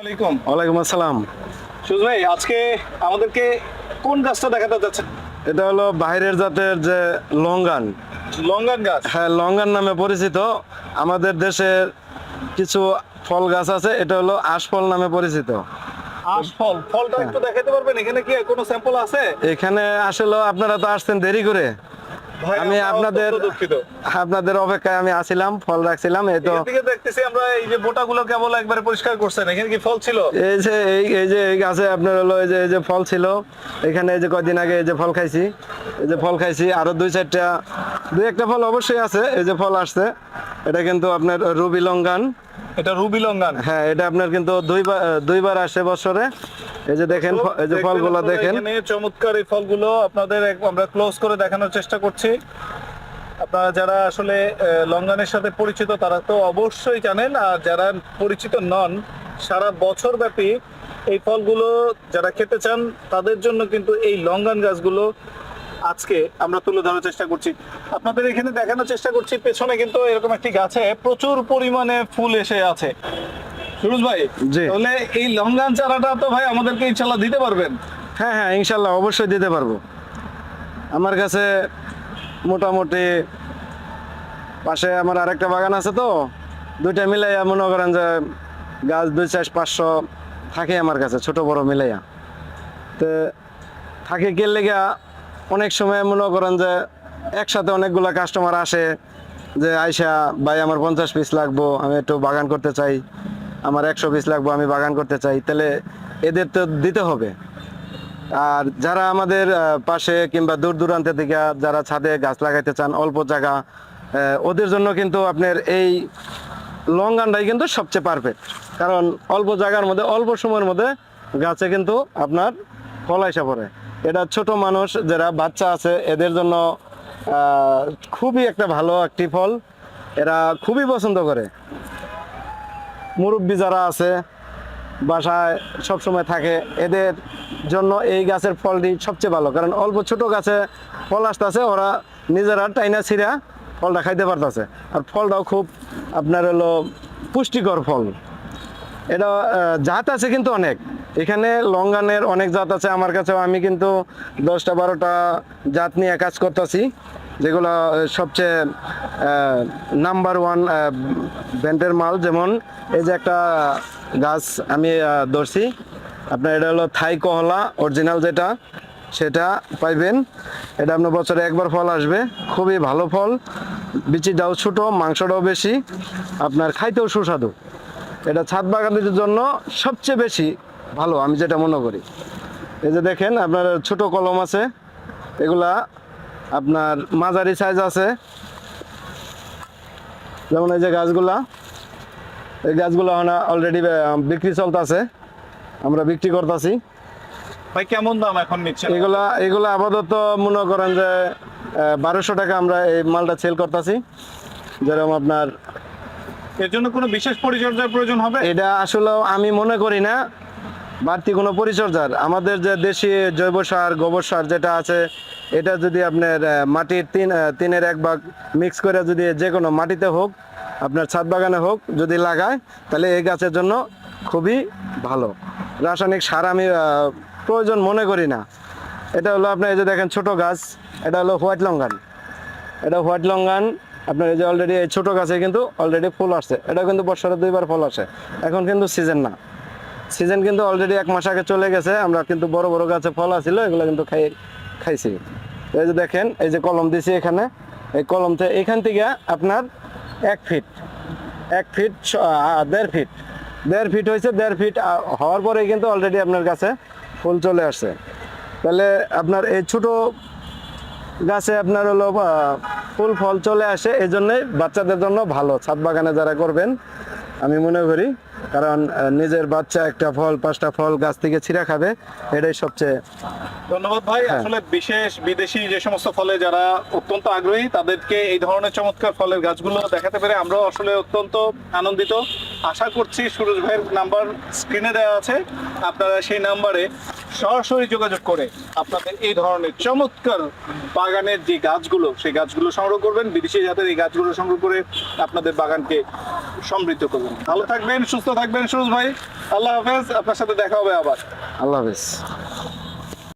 আলাইকুম। ওয়ালাইকুম আসসালাম। সুজ ভাই আজকে আমাদেরকে কোন গাছটা দেখাতে যাচ্ছে এটা হলো বাইরের জাতের যে লঙ্গান। লঙ্গান গাছ? হ্যাঁ লঙ্গান নামে পরিচিত। আমাদের দেশের কিছু ফল গাছ আছে এটা হলো আশফল নামে পরিচিত। আশফল ফলটা একটু দেখাতে পারবেন? এখানে কি কোনো স্যাম্পল আছে? এখানে আসলে আপনারা তো আসছেন দেরি করে। আমি আপনাদের আপনাদের অপেক্ষায় আমি আসিলাম ফল রাখছিলাম এই তো। দেখতেছি আমরা এই যে বোটাগুলো কেবল একবারে পরিষ্কার করছেন এখানে কি ফল ছিল? এই যে এই এই যে এই গাছে আপনার হলো এই যে এই যে ফল ছিল এখানে এই যে কয়দিন আগে এই যে ফল খাইছি এই যে ফল খাইছি আরও দুই চারটা দুই একটা ফল অবশ্যই আছে এই যে ফল আসছে এটা কিন্তু আপনার রুবি লঙ্গান এটা রুবি লঙ্গান হ্যাঁ এটা আপনার কিন্তু দুইবার দুইবার আসে বছরে এই যে দেখেন এই যে ফলগুলো দেখেন। চমৎকার এই ফলগুলো আপনাদের আমরা ক্লোজ করে দেখানোর চেষ্টা করছি। আপনারা যারা আসলে লঙ্গানের সাথে পরিচিত তারা তো অবশ্যই জানেন আর যারা পরিচিত নন সারা বছর ব্যাপী এই ফলগুলো যারা খেতে চান তাদের জন্য কিন্তু এই লঙ্গান গাছগুলো আজকে আমরা তুলে ধরার চেষ্টা করছি। আপনাদের এখানে দেখানোর চেষ্টা করছি পেছনে কিন্তু এরকম একটি গাছে প্রচুর পরিমাণে ফুল এসে আছে। সুরজ ভাই। তাহলে এই লঙ্গান চারাটা তো ভাই আমাদেরকে ইনশাল্লাহ দিতে পারবেন। হ্যাঁ হ্যাঁ ইনশাল্লাহ অবশ্যই দিতে পারব। আমার কাছে মোটামুটি পাশে আমার আরেকটা বাগান আছে তো দুইটা মিলাইয়া মনে করেন যে গাছ দুই চার পাঁচশো থাকে আমার কাছে ছোট বড় মিলাইয়া। তো থাকে কে লেগা অনেক সময় মনে করেন যে একসাথে অনেকগুলা কাস্টমার আসে যে আইসা ভাই আমার পঞ্চাশ পিস লাগবো আমি একটু বাগান করতে চাই। আমার একশো পিস লাগবো, আমি বাগান করতে চাই, তাহলে এদের তো দিতে হবে। আর যারা আমাদের পাশে কিংবা দূর দূরান্ত থেকে যারা ছাদে গাছ লাগাইতে চান, অল্প জায়গা ওদের জন্য কিন্তু আপনার এই লঙ্গানটাই কিন্তু সবচেয়ে পারফেক্ট কারণ অল্প জায়গার মধ্যে, অল্প সময়ের মধ্যে গাছে কিন্তু আপনার ফল পড়ে। এটা ছোট মানুষ, যারা বাচ্চা আছে, এদের জন্য খুবই একটা ভালো একটি ফল। এরা খুবই পছন্দ করে। মুরব্বী যারা আছে, বাসায় সব সময় থাকে, এদের জন্য এই গাছের ফলটি সবচেয়ে ভালো। কারণ অল্প ছোট গাছে ফল আসতেছে, ওরা নিজেরা টাইনা ছিঁড়া ফলটা খাইতে পারতেছে। আর ফলটাও খুব আপনার হলো পুষ্টিকর ফল। এটা জাত আছে কিন্তু অনেক। এখানে লঙ্গানের অনেক জাত আছে। আমার কাছেও আমি কিন্তু দশটা বারোটা জাত নিয়ে কাজ করতেছি। যেগুলো সবচেয়ে নাম্বার ওয়ান ব্র্যান্ডের মাল। যেমন এই যে একটা গাছ আমি ধরছি, আপনার এটা হলো থাই কহলা অরিজিনাল যেটা, সেটা পাইবেন। এটা আপনার বছরে একবার ফল আসবে, খুবই ভালো ফল। বিচিটাও ছোটো, মাংসটাও বেশি, আপনার খাইতেও সুস্বাদু। এটা ছাদ বাগানের জন্য সবচেয়ে বেশি ভালো, আমি যেটা মনে করি। এই যে দেখেন, আপনার ছোট কলম আছে, এগুলা আপনার মাঝারি সাইজ আছে। যেমন এই যে গাছগুলা এই গাছগুলো অলরেডি বিক্রি চলতেছে। আমরা বিক্রি করতেছি। ভাই কেমন দাম এখন নিচ্ছেন? এগুলা এগুলা আপাতত মনে করেন যে বারোশো টাকা আমরা এই মালটা সেল করতেছি। যেরকম আপনার এর জন্য কোনো বিশেষ পরিচর্যার প্রয়োজন হবে? এটা আসলে আমি মনে করি না বাড়তি কোনো পরিচর্যার। আমাদের যে দেশি জৈব সার গোবর সার যেটা আছে এটা যদি আপনার মাটির তিন তিনের এক ভাগ মিক্স করে যদি যে কোনো মাটিতে হোক, আপনার ছাদ বাগানে হোক যদি লাগায়, তাহলে এই গাছের জন্য খুবই ভালো। রাসায়নিক সার আমি প্রয়োজন মনে করি না। এটা হলো আপনার এই যে দেখেন ছোট গাছ, এটা হলো হোয়াইট লঙ্গান। এটা হোয়াইট লঙ্গান, আপনার এই যে অলরেডি এই ছোটো গাছে কিন্তু অলরেডি ফুল আসছে। এটা কিন্তু বছরে দুইবার ফল আসে। এখন কিন্তু সিজন না। সিজন কিন্তু অলরেডি এক মাস আগে চলে গেছে। আমরা কিন্তু বড় বড় গাছে ফল আছিল এগুলো কিন্তু খাই খাইছি। এই যে দেখেন, এই যে কলম দিছি এখানে, এই কলম থেকে এখান থেকে আপনার এক ফিট এক ফিট দেড় ফিট। দেড় ফিট হয়েছে, দেড় ফিট হওয়ার পরে কিন্তু অলরেডি আপনার কাছে ফুল চলে আসছে। তাহলে আপনার এই ছোট গাছে আপনার হলো ফুল ফল চলে আসে এই জন্যই বাচ্চাদের জন্য ভালো। ছাদ বাগানে যারা করবেন আমি মনে করি কারণ নিজের বাচ্চা একটা ফল পাঁচটা ফল গাছ থেকে ছিঁড়া খাবে এটাই সবচেয়ে ধন্যবাদ ভাই। হ্যাঁ। আসলে বিশেষ বিদেশি যে সমস্ত ফলে যারা অত্যন্ত আগ্রহী তাদেরকে এই ধরনের চমৎকার ফলের গাছগুলো দেখাতে পেরে আমরাও আসলে অত্যন্ত আনন্দিত। আশা করছি সুরজ ভাইয়ের নাম্বার স্ক্রিনে দেওয়া আছে। আপনারা সেই নাম্বারে সরাসরি যোগাযোগ করে আপনাদের এই ধরনের চমৎকার বাগানের যে গাছগুলো সেই গাছগুলো সংগ্রহ করবেন। বিদেশি জাতের এই গাছগুলো সংগ্রহ করে আপনাদের বাগানকে সমৃদ্ধ করবেন ভালো থাকবেন, সুস্থ থাকবেন, সুরজ ভাই। আল্লাহ হাফেজ, আপনার সাথে দেখা হবে আবার। আল্লাহ হাফেজ।